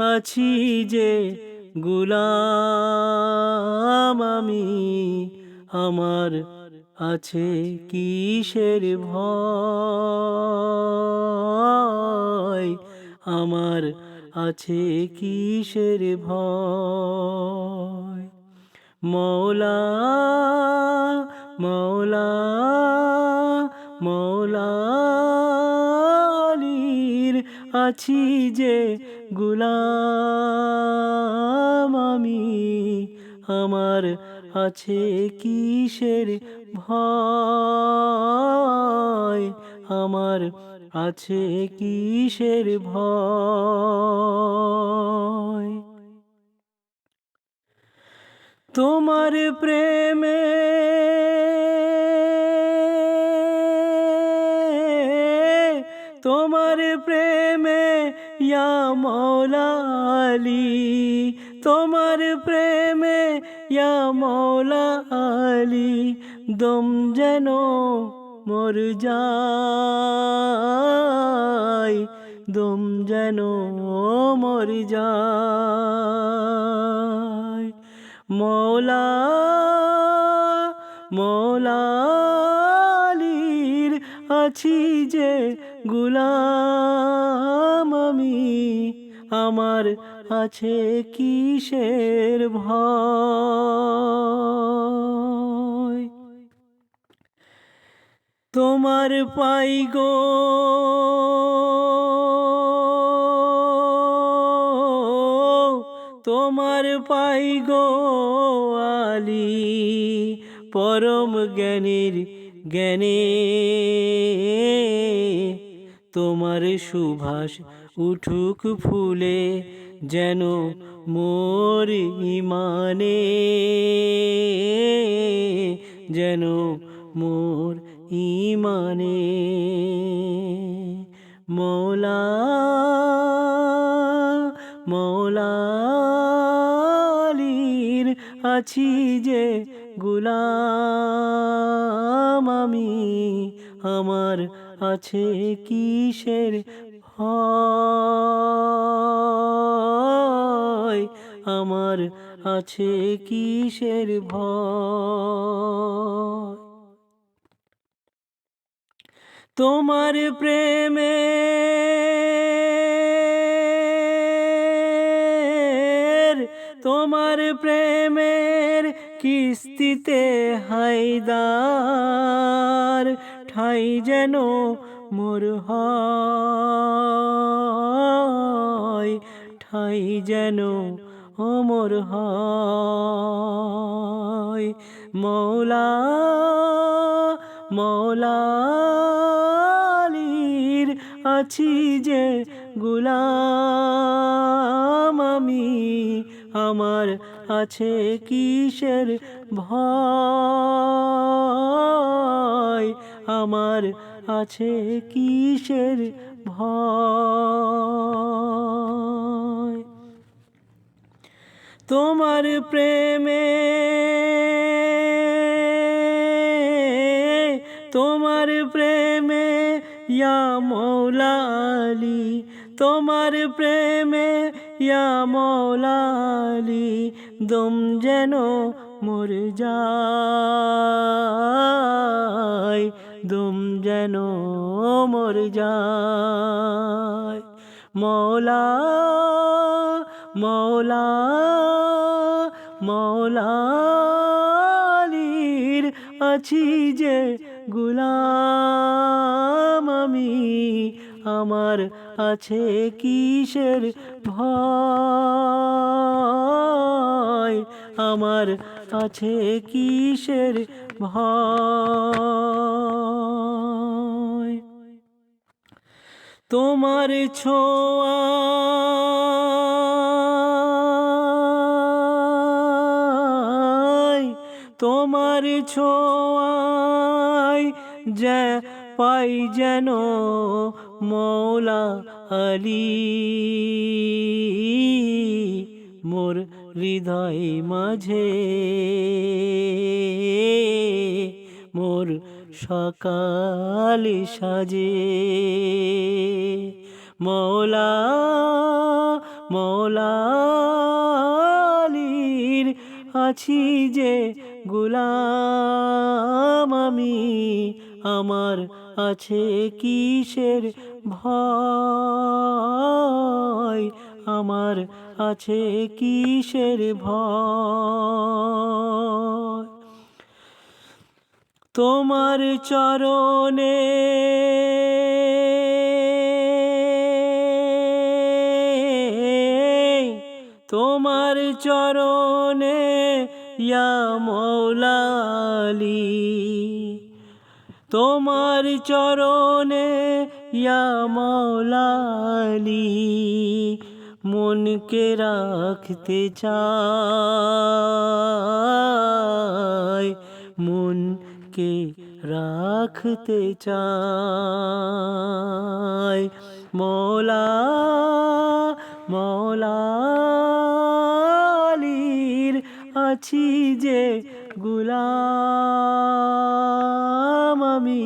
আছি যে গুলাম আমি, আমার আছে কিসের ভয়? আমার আছে কিসের ভয়? মৌলা মৌলা মৌলালির আছি যে গুলাম আমি আমার আছে কিসের ভয়? আমার আছে কিসের ভয়? তোমার প্রেমে তোমার প্রেমে ইয়া মৌলালি, তোমার প্রেমে ইয়া মৌলালি, দম যেন মর যায়, দম যেন মর যায়। মৌলা, মৌলালির আছি যে গুলাম আমি, আমার আছে কিসের ভয়? তোমার পাই গো, তোমার পাই গো আলি, পরম জ্ঞানীর জ্ঞানে। তোমার সুভাষ উঠুক ফুলে যেন মোর ইমানে, যেন মোর ইমানে। মৌলা মৌলালির আছি যে গুলাম আমি আমার আছে কিসের ভয়? আমার আছে কিসের ভয়? তোমার প্রেমে তোমার প্রেমের কিস্তিতে হায়দার ঠাই যেন মোর হয়, ঠাই যেন অমর হয়। মৌলা মৌলালির আছি যে গুলাম আমি, আমার আছে কিসের ভয়? আমার আছে কিসের ভয়? তোমার প্রেমে তোমার প্রেমে ইয়া তোমার প্রেমে ইয়া মৌলালি, দম যেন মর যায়। দম যেন মর যায়। মৌলা মৌলা, মৌলালির আছি যে গুলাম আমি। আমার আছে কিসের ভয়? আমার আছে কিসের ভয়? তোমার ছোঁয়ায় তোমার ছোঁয়ায় যে পাই যেন মৌলা আলী। মোর হৃদয় মাঝে মোর সকাল সাজে। মৌলা মৌলালির আছি যে গুলাম আমি, আমার আছে কিসের ভয়? আমার আছে কিসের ভয়? তোমার চরণে তোমার চরণে মৌলালি। তোমার চরণে ইয়া মৌলালি। মনকে রাখতে চাই মনকে রাখতে চাই। মৌলা মৌলালির আছি যে গুলাম আমি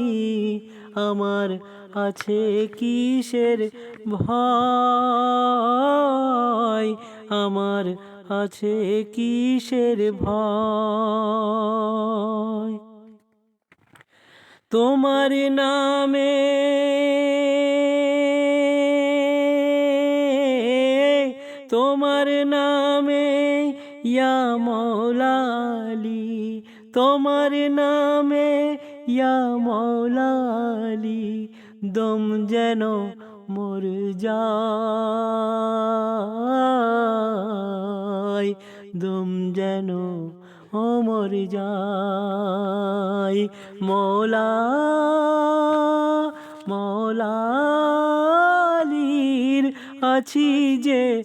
আমার আছে কিসের ভয়? আমার আছে কিসের ভয়? তোমার নামে তোমার নামে ইয়া মৌলালি, তোমার নামে ইয়া মৌলালি দম যেন মর যায়। দম যেন অমর যায়। মৌলা মৌলালির আছি যে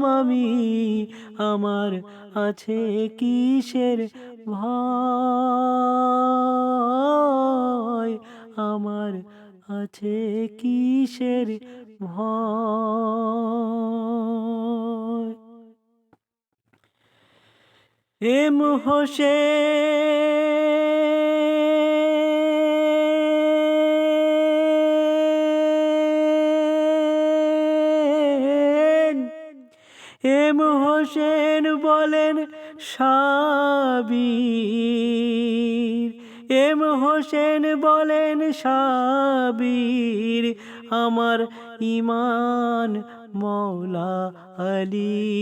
আমি আমার আছে কিসের ভয়? আমার আছে কিসের ভয়? এম হোসেন সাবির। এম হোসেন বলেন, সাবির আমার ইমান মৌলা আলী।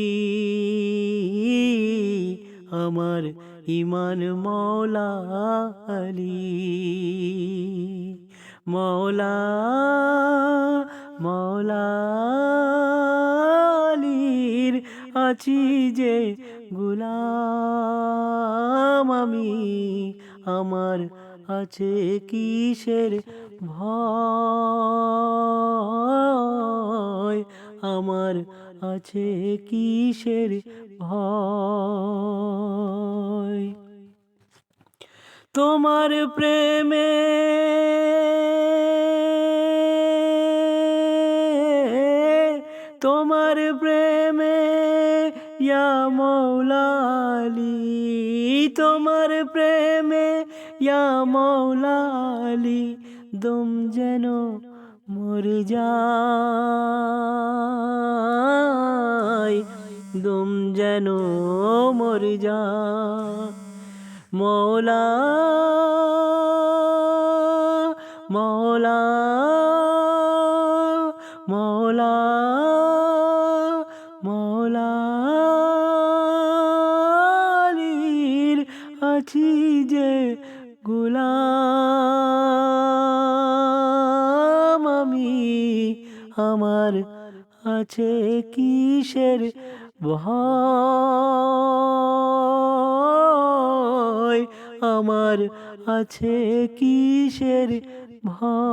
আমার ইমান মৌলা আলী। মৌলা মৌলালির আছি যে গুলাম আমি আমার আছে কিসের ভয়? আমার আছে কিসের ভয়? তোমার প্রেমে মৌলালি, তোমার প্রেমে ইয়া মৌলালি, দম যেন মর যায়, দম যেন মর মৌলা মৌলা মৌলা আমার আছে কিসের ভয়? আমার আছে কিসের ভয়?